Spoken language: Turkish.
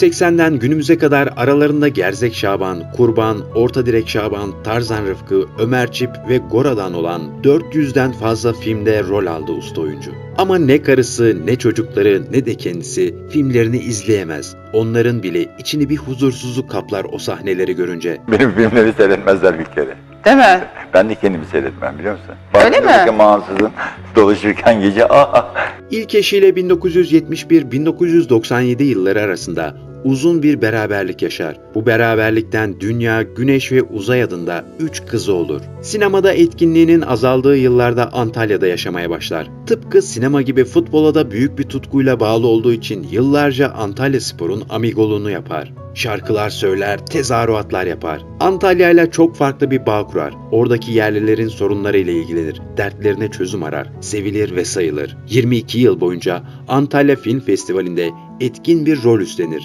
80'den günümüze kadar aralarında Gerzek Şaban, Kurban, Orta Direk Şaban, Tarzan Rıfkı, Ömer Çip ve Gora'dan olan 400'den fazla filmde rol aldı usta oyuncu. Ama ne karısı, ne çocukları, ne de kendisi filmlerini izleyemez. Onların bile içini bir huzursuzluk kaplar o sahneleri görünce. Benim filmleri seyretmezler bir kere. Değil mi? Ben de kendimi seyretmem biliyor musun? Öyle mi? Baktığımda Mansızın dolaşırken gece aa İlk eşiyle 1971-1997 yılları arasında uzun bir beraberlik yaşar. Bu beraberlikten Dünya, Güneş ve Uzay adında 3 kızı olur. Sinemada etkinliğinin azaldığı yıllarda Antalya'da yaşamaya başlar. Tıpkı sinema gibi futbola da büyük bir tutkuyla bağlı olduğu için yıllarca Antalya Spor'un amigoluğunu yapar. Şarkılar söyler, tezahüratlar yapar. Antalya ile çok farklı bir bağ kurar. Oradaki yerlilerin sorunlarıyla ilgilenir. Dertlerine çözüm arar. Sevilir ve sayılır. 22 yıl boyunca Antalya Film Festivali'nde etkin bir rol üstlenir.